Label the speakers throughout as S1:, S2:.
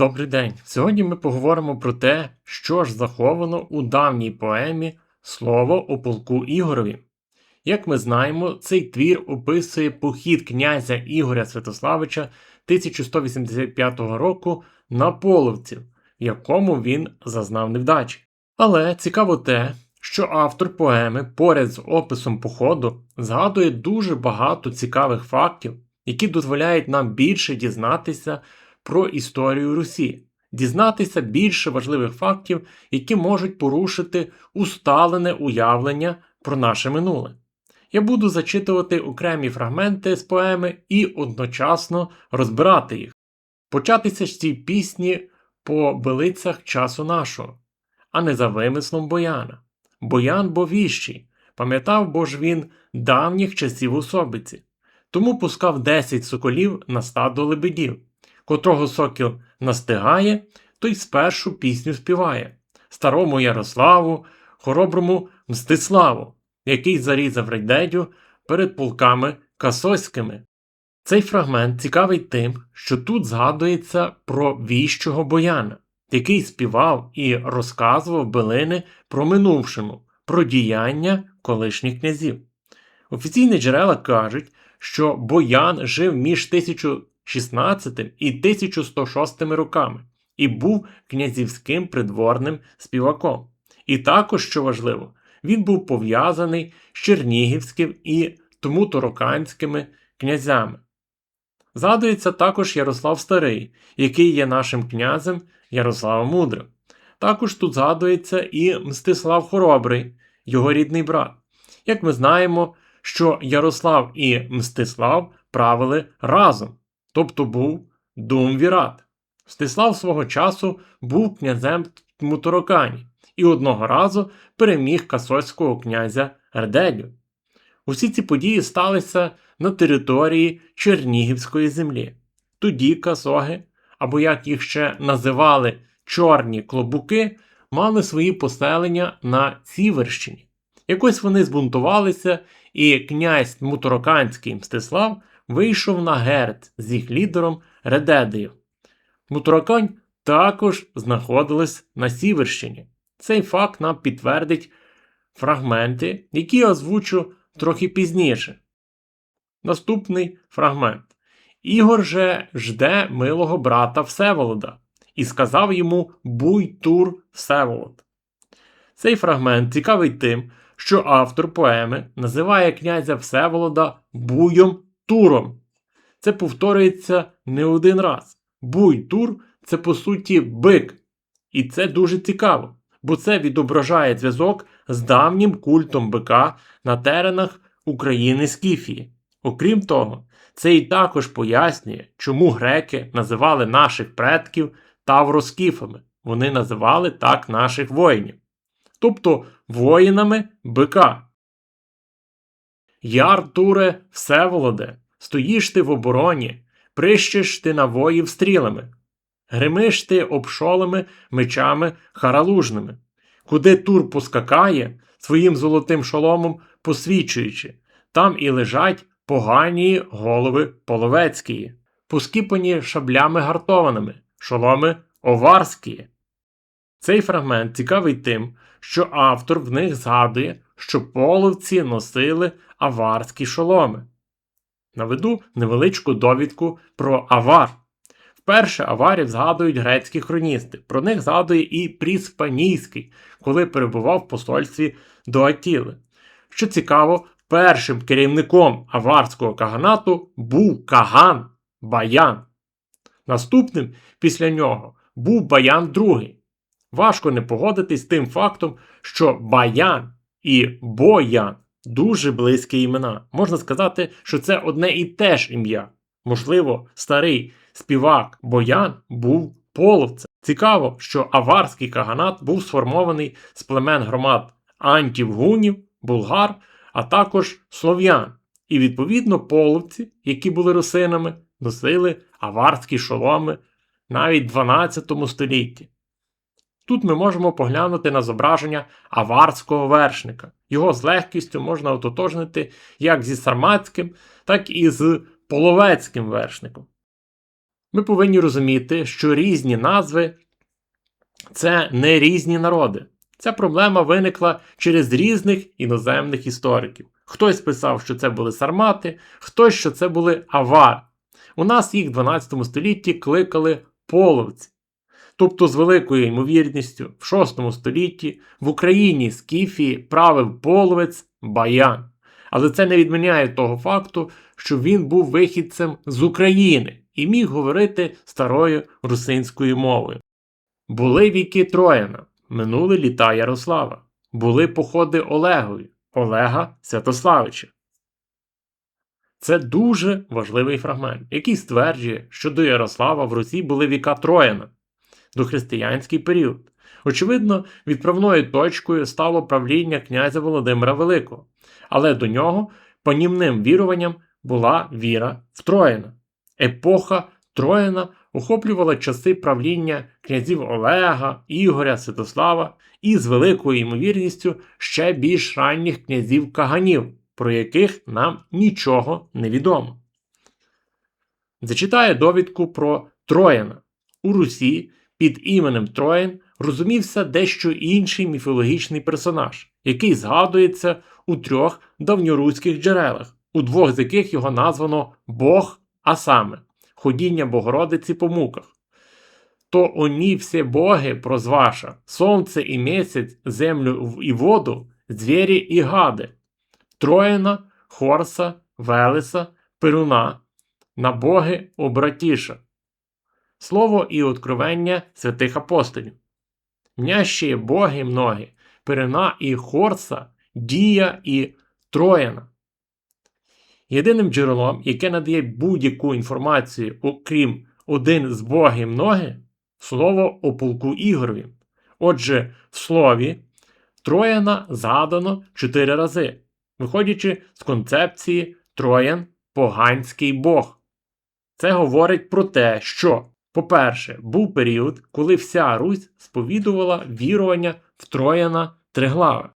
S1: Добрий день. Сьогодні ми поговоримо про те, що ж заховано у давній поемі Слово о полку Ігорові. Як ми знаємо, цей твір описує похід князя Ігоря Святославича 1185 року на половців, в якому він зазнав невдачі. Але цікаво те, що автор поеми поряд з описом походу згадує дуже багато цікавих фактів, які дозволяють нам більше дізнатися про історію Русі, дізнатися більше важливих фактів, які можуть порушити усталене уявлення про наше минуле. Я буду зачитувати окремі фрагменти з поеми і одночасно розбирати їх. Початися з цій пісні по билицях часу нашого, а не за вимислом Бояна. Боян бо віщий, пам'ятав бо ж він давніх часів особиці, тому пускав десять соколів на стадо лебедів котрого сокіл настигає, той спершу пісню співає старому Ярославу, хороброму Мстиславу, який зарізав рейдедю перед полками Касоськими. Цей фрагмент цікавий тим, що тут згадується про віщого бояна, який співав і розказував билини про минувшому, про діяння колишніх князів. Офіційні джерела кажуть, що боян жив між 1000 16 і 1106 роками і був князівським придворним співаком. І також, що важливо, він був пов'язаний з Чернігівським і тому тороканськими князями. Згадується також Ярослав Старий, який є нашим князем Ярославом Мудрим. Також тут згадується і Мстислав Хоробрий, його рідний брат. Як ми знаємо, що Ярослав і Мстислав правили разом тобто був Думвірат. Стислав свого часу був князем Мутурокані і одного разу переміг касольського князя Ердедю. Усі ці події сталися на території Чернігівської землі. Тоді касоги, або як їх ще називали чорні клобуки, мали свої поселення на Сіверщині. Якось вони збунтувалися, і князь Мутуроканський Мстислав вийшов на герд з їх лідером Редедею. Мутуракань також знаходились на Сіверщині. Цей факт нам підтвердить фрагменти, які я озвучу трохи пізніше. Наступний фрагмент. Ігор же жде милого брата Всеволода і сказав йому Буй-Тур Всеволод. Цей фрагмент цікавий тим, що автор поеми називає князя Всеволода Буйом туром. Це повторюється не один раз. Буй-тур це по суті бик. І це дуже цікаво, бо це відображає зв'язок з давнім культом бика на теренах України Скіфії. Окрім того, це і також пояснює, чому греки називали наших предків тавроскіфами. Вони називали так наших воїнів. Тобто воїнами бика. Яр Туре Всеволоде, стоїш ти в обороні, прищиш ти на воїв стрілами, гримиш ти обшолами мечами харалужними, куди тур поскакає, своїм золотим шоломом посвічуючи, там і лежать погані голови половецькі, поскіпані шаблями гартованими, шоломи оварські. Цей фрагмент цікавий тим, що автор в них згадує, що половці носили аварські шоломи. Наведу невеличку довідку про авар. Вперше аварів згадують грецькі хроністи. Про них згадує і Пріспанійський, коли перебував в посольстві до Атіли. Що цікаво, першим керівником аварського каганату був Каган Баян. Наступним після нього був Баян II. Важко не погодитись з тим фактом, що Баян і Боян дуже близькі імена. Можна сказати, що це одне і те ж ім'я. Можливо, старий співак Боян був половцем. Цікаво, що аварський каганат був сформований з племен громад антів гунів, булгар, а також слов'ян. І, відповідно, половці, які були русинами, носили аварські шоломи навіть в 12 столітті. Тут ми можемо поглянути на зображення аварського вершника. Його з легкістю можна ототожнити як зі сарматським, так і з половецьким вершником. Ми повинні розуміти, що різні назви це не різні народи. Ця проблема виникла через різних іноземних істориків. Хтось писав, що це були сармати, хтось, що це були авари. У нас їх в 12 столітті кликали половці. Тобто, з великою ймовірністю, в 6 столітті в Україні з Кіфії правив половець Баян. Але це не відміняє того факту, що він був вихідцем з України і міг говорити старою русинською мовою. Були віки Трояна, минули літа Ярослава, були походи Олегові, Олега Святославича. Це дуже важливий фрагмент, який стверджує, що до Ярослава в Русі були віка Трояна, дохристиянський період. Очевидно, відправною точкою стало правління князя Володимира Великого, але до нього панівним віруванням була віра в Трояна. Епоха Трояна охоплювала часи правління князів Олега, Ігоря, Святослава і з великою ймовірністю ще більш ранніх князів Каганів, про яких нам нічого не відомо. Зачитає довідку про Трояна. У Русі під іменем Троян розумівся дещо інший міфологічний персонаж, який згадується у трьох давньоруських джерелах, у двох з яких його названо Бог, а саме ходіння Богородиці по муках. То оні всі боги прозваша, сонце і місяць, землю і воду, звірі і гади, Троїна, Хорса, Велеса, Перуна, на боги обратіша. Слово і откровення святих апостолів. Мнящі боги многі, Перуна і Хорса, Дія і Трояна. Єдиним джерелом, яке надає будь-яку інформацію, окрім один з богів многі, слово о полку Ігорові. Отже, в слові Трояна згадано чотири рази, виходячи з концепції Троян поганський Бог. Це говорить про те, що, по-перше, був період, коли вся Русь сповідувала вірування в Трояна Триглава.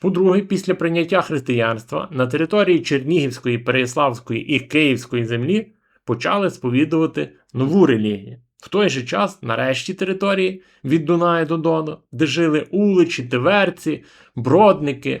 S1: По-друге, після прийняття християнства на території Чернігівської, Переяславської і Київської землі почали сповідувати нову релігію. В той же час, на решті території від Дунаю до Дону, де жили уличі, тиверці, бродники,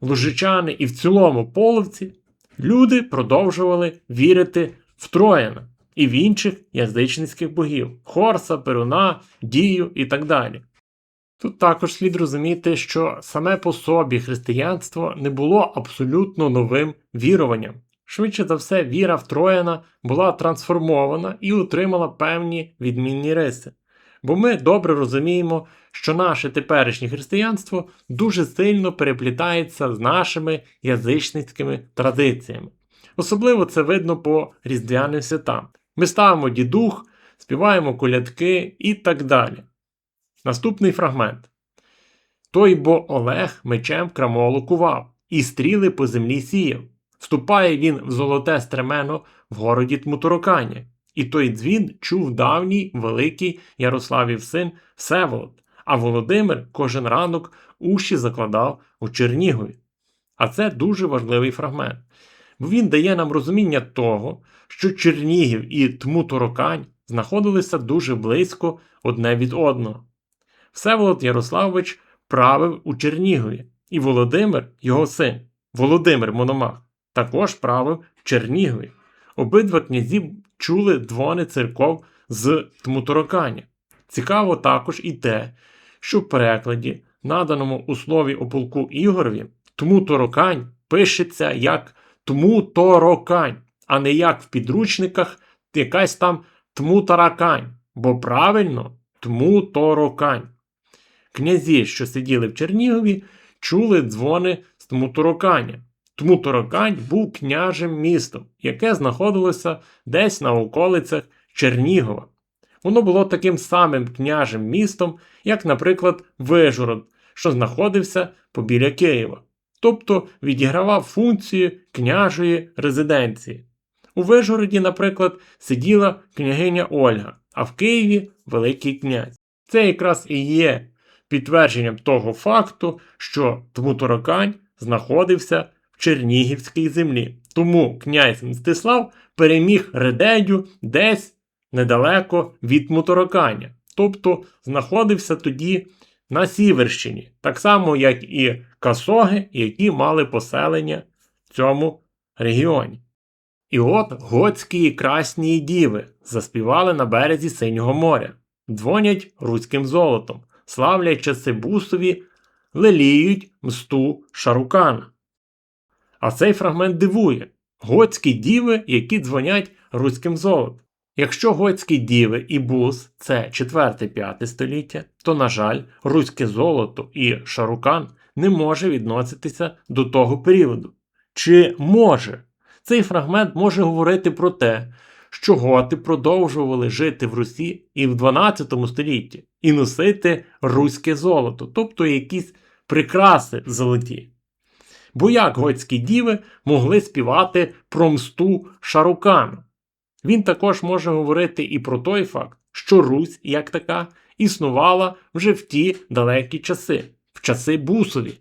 S1: лужичани і в цілому половці, люди продовжували вірити в Трояна і в інших язичницьких богів Хорса, Перуна, Дію і так далі. Тут також слід розуміти, що саме по собі християнство не було абсолютно новим віруванням. Швидше за все, віра в Трояна була трансформована і отримала певні відмінні риси. Бо ми добре розуміємо, що наше теперішнє християнство дуже сильно переплітається з нашими язичницькими традиціями. Особливо це видно по різдвяним святам. Ми ставимо дідух, співаємо колядки і так далі. Наступний фрагмент. Той бо Олег мечем крамолу кував, і стріли по землі сіяв. Вступає він в золоте стремено в городі Тмутурокані, і той дзвін чув давній великий Ярославів син Всеволод, а Володимир кожен ранок уші закладав у Чернігові. А це дуже важливий фрагмент, бо він дає нам розуміння того, що Чернігів і Тмутурокань знаходилися дуже близько одне від одного. Всеволод Ярославович правив у Чернігові, і Володимир, його син, Володимир Мономах, також правив в Чернігові. Обидва князі чули дзвони церков з Тмутороканя. Цікаво також і те, що в перекладі, наданому у слові о полку Ігорові, Тмуторокань пишеться як Тмуторокань, а не як в підручниках якась там Тмутаракань, бо правильно Тмуторокань. Князі, що сиділи в Чернігові, чули дзвони з Тмутороканя. Тмуторокань був княжим містом, яке знаходилося десь на околицях Чернігова. Воно було таким самим княжим містом, як, наприклад, Вижгород, що знаходився побіля Києва, тобто відігравав функцію княжої резиденції. У Вижгороді, наприклад, сиділа княгиня Ольга, а в Києві Великий князь. Це якраз і є підтвердженням того факту, що Тмуторокань знаходився в Чернігівській землі. Тому князь Мстислав переміг Редедю десь недалеко від Мутороканя, тобто знаходився тоді на Сіверщині, так само, як і Касоги, які мали поселення в цьому регіоні. І от готські красні діви заспівали на березі Синього моря, дзвонять руським золотом, славлять часи бусові, леліють мсту Шарукана. А цей фрагмент дивує готські діви, які дзвонять руським золотом. Якщо готські діви і бус це 4-5 століття, то, на жаль, руське золото і шарукан не може відноситися до того періоду. Чи може? Цей фрагмент може говорити про те, що готи продовжували жити в Русі і в 12 столітті і носити руське золото, тобто якісь прикраси золоті. Бо як готські діви могли співати про мсту Шарукану? Він також може говорити і про той факт, що Русь, як така, існувала вже в ті далекі часи, в часи бусові.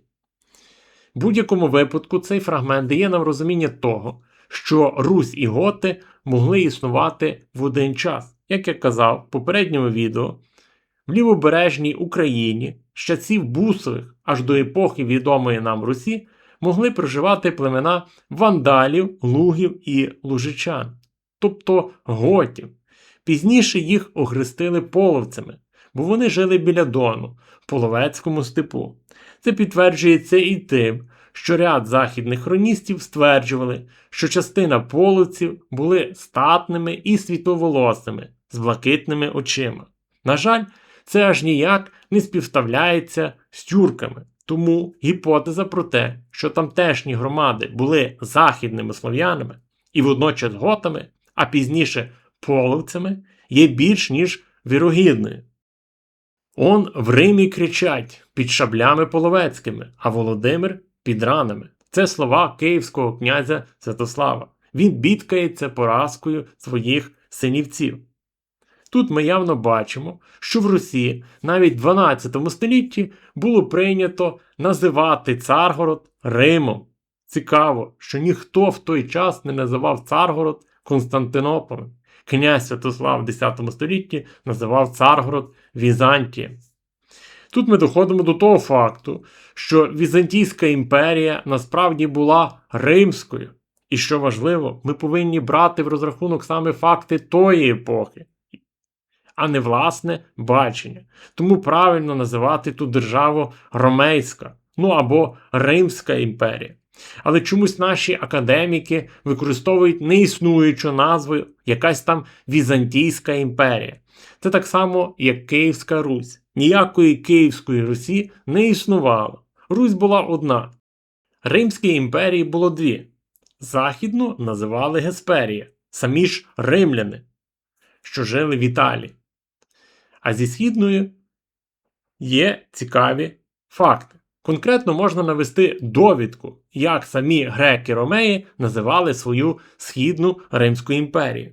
S1: В будь-якому випадку цей фрагмент дає нам розуміння того, що Русь і Готи могли існувати в один час. Як я казав в попередньому відео, в лівобережній Україні з часів бусових аж до епохи відомої нам Русі могли проживати племена вандалів, лугів і лужичан, тобто готів. Пізніше їх охрестили половцями, бо вони жили біля Дону, половецькому степу. Це підтверджується і тим, що ряд західних хроністів стверджували, що частина половців були статними і світловолосими, з блакитними очима. На жаль, це аж ніяк не співставляється з тюрками. Тому гіпотеза про те, що тамтешні громади були західними слов'янами і водночас готами, а пізніше половцями, є більш ніж вірогідною. Он в Римі кричать під шаблями половецькими, а Володимир під ранами. Це слова київського князя Святослава. Він бідкається поразкою своїх синівців. Тут ми явно бачимо, що в Русі навіть в 12 столітті було прийнято називати Царгород Римом. Цікаво, що ніхто в той час не називав Царгород Константинополем. Князь Святослав в 10 столітті називав Царгород Візантієм. Тут ми доходимо до того факту, що Візантійська імперія насправді була римською. І що важливо, ми повинні брати в розрахунок саме факти тої епохи, а не власне бачення. Тому правильно називати ту державу Ромейська, ну або Римська імперія. Але чомусь наші академіки використовують неіснуючу назву якась там Візантійська імперія. Це так само, як Київська Русь. Ніякої Київської Русі не існувало. Русь була одна. Римській імперії було дві. Західну називали Гесперія, самі ж римляни, що жили в Італії. А зі східною є цікаві факти. Конкретно можна навести довідку, як самі греки-ромеї називали свою східну Римську імперію.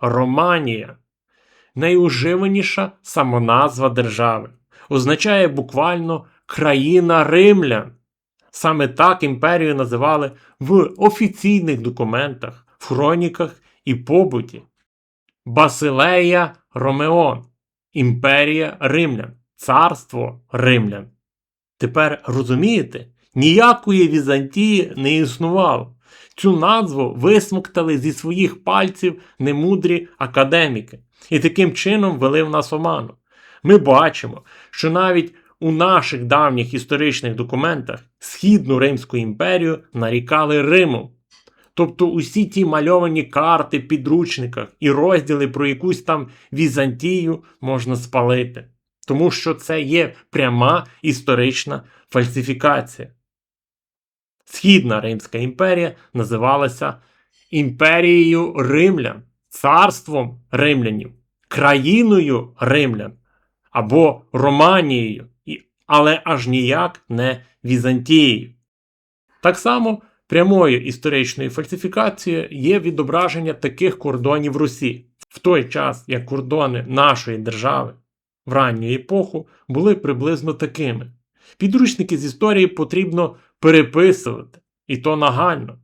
S1: Романія найуживаніша самоназва держави, означає буквально країна римлян. Саме так імперію називали в офіційних документах, в хроніках і побуті. Басилея Ромеон, імперія римлян, царство римлян. Тепер розумієте, ніякої Візантії не існувало. Цю назву висмоктали зі своїх пальців немудрі академіки і таким чином ввели в нас оману. Ми бачимо, що навіть у наших давніх історичних документах Східну Римську імперію нарікали Римом. Тобто усі ті мальовані карти в підручниках і розділи про якусь там Візантію можна спалити тому що це є пряма історична фальсифікація. Східна Римська імперія називалася імперією римлян, царством римлянів, країною римлян або Романією, але аж ніяк не Візантією. Так само прямою історичною фальсифікацією є відображення таких кордонів Русі в той час, як кордони нашої держави в ранню епоху були приблизно такими. Підручники з історії потрібно переписувати, і то нагально.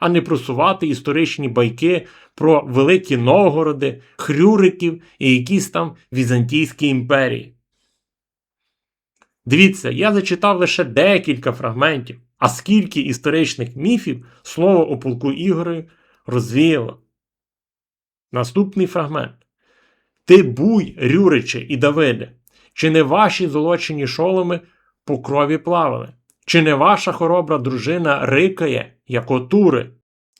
S1: а не просувати історичні байки про великі Новгороди, Хрюриків і якісь там Візантійські імперії. Дивіться, я зачитав лише декілька фрагментів, а скільки історичних міфів слово о полку Ігорю розвіяло. Наступний фрагмент. Ти буй, Рюриче і Давиде, чи не ваші золочені шоломи по крові плавали? Чи не ваша хоробра дружина рикає, як отури?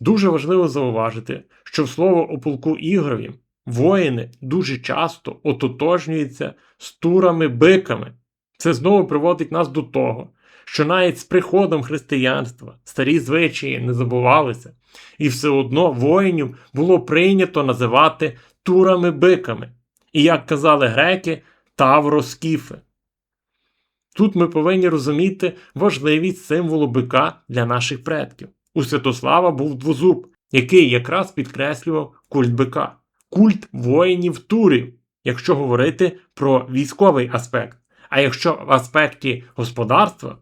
S1: Дуже важливо зауважити, що в слово о полку Ігорові воїни дуже часто ототожнюються з турами-биками. Це знову приводить нас до того, що навіть з приходом християнства старі звичаї не забувалися, і все одно воїнів було прийнято називати турами-биками, і, як казали греки, тавроскіфи. Тут ми повинні розуміти важливість символу бика для наших предків. У Святослава був двозуб, який якраз підкреслював культ бика, культ воїнів турів, якщо говорити про військовий аспект. А якщо в аспекті господарства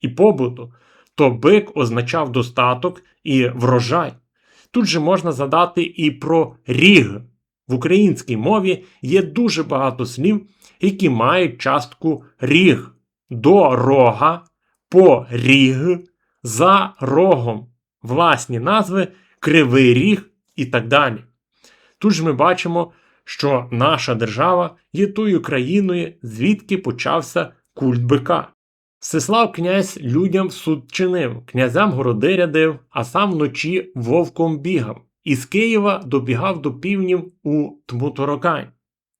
S1: і побуту, то бик означав достаток і врожай. Тут же можна задати і про ріг. В українській мові є дуже багато слів, які мають частку ріг до рога, по ріг, за рогом, власні назви, кривий ріг і так далі. Тут ж ми бачимо, що наша держава є тою країною, звідки почався культ бика. Всеслав князь людям суд чинив, князям городи рядив, а сам вночі вовком бігав. Із Києва добігав до півнів у Тмуторокань.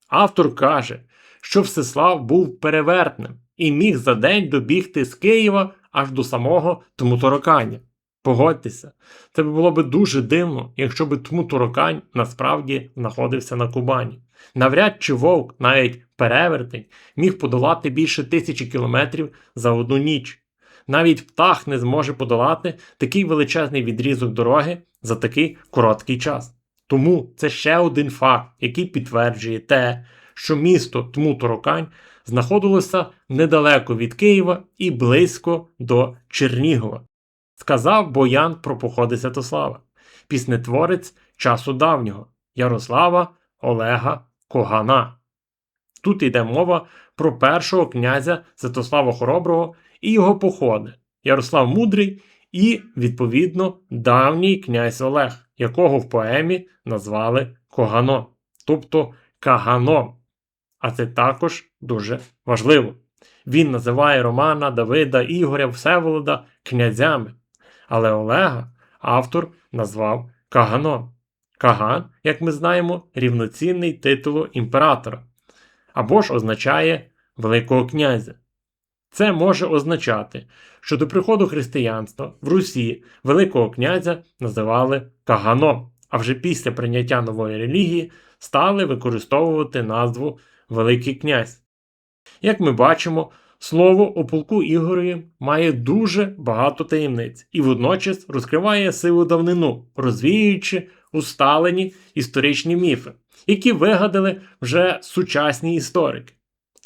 S1: Автор каже, що Всеслав був перевертним і міг за день добігти з Києва аж до самого Тмутороканя. Погодьтеся, це було б дуже дивно, якщо б Тмуторокань насправді знаходився на Кубані. Навряд чи вовк, навіть перевертень, міг подолати більше тисячі кілометрів за одну ніч. Навіть птах не зможе подолати такий величезний відрізок дороги за такий короткий час. Тому це ще один факт, який підтверджує те, що місто Тмуторокань знаходилося недалеко від Києва і близько до Чернігова. Сказав Боян про походи Святослава, піснетворець часу давнього Ярослава Олега Когана. Тут йде мова про першого князя Святослава Хороброго і його походи Ярослав Мудрий і, відповідно, давній князь Олег, якого в поемі назвали Когано, тобто Кагано. А це також дуже важливо. Він називає Романа, Давида, Ігоря, Всеволода князями. Але Олега автор назвав Каганом. Каган, як ми знаємо, рівноцінний титулу імператора або ж означає Великого князя. Це може означати, що до приходу християнства в Русі Великого князя називали Каганом, а вже після прийняття нової релігії стали використовувати назву Великий князь. Як ми бачимо, слово о полку Ігорові має дуже багато таємниць і водночас розкриває силу давнину, розвіюючи усталені історичні міфи, які вигадали вже сучасні історики.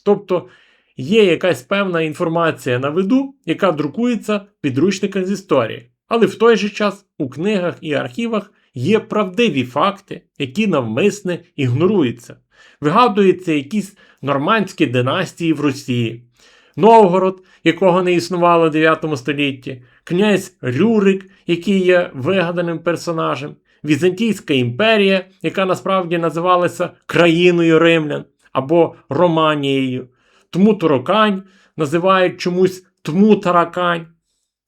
S1: Тобто є якась певна інформація на виду, яка друкується в підручниках з історії, але в той же час у книгах і архівах є правдиві факти, які навмисне ігноруються. Вигадуються якісь нормандські династії в Росії, Новгород, якого не існувало в 9 столітті, князь Рюрик, який є вигаданим персонажем, Візантійська імперія, яка насправді називалася країною римлян або Романією, Тмутаракань називають чомусь Тмутаракань.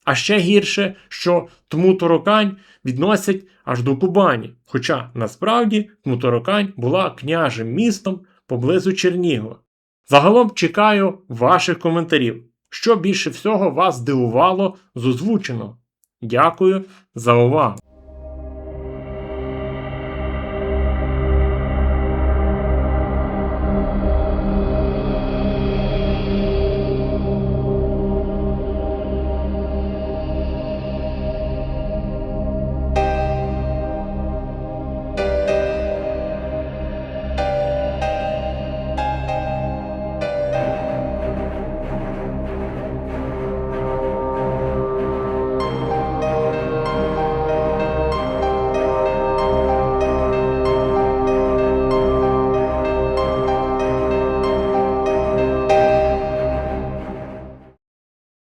S1: А ще гірше, що Тмутаракань відносять аж до Кубані. Хоча насправді Тмутаракань була княжим містом поблизу Чернігова. Загалом чекаю ваших коментарів, що більше всього вас здивувало з озвученого. Дякую за увагу!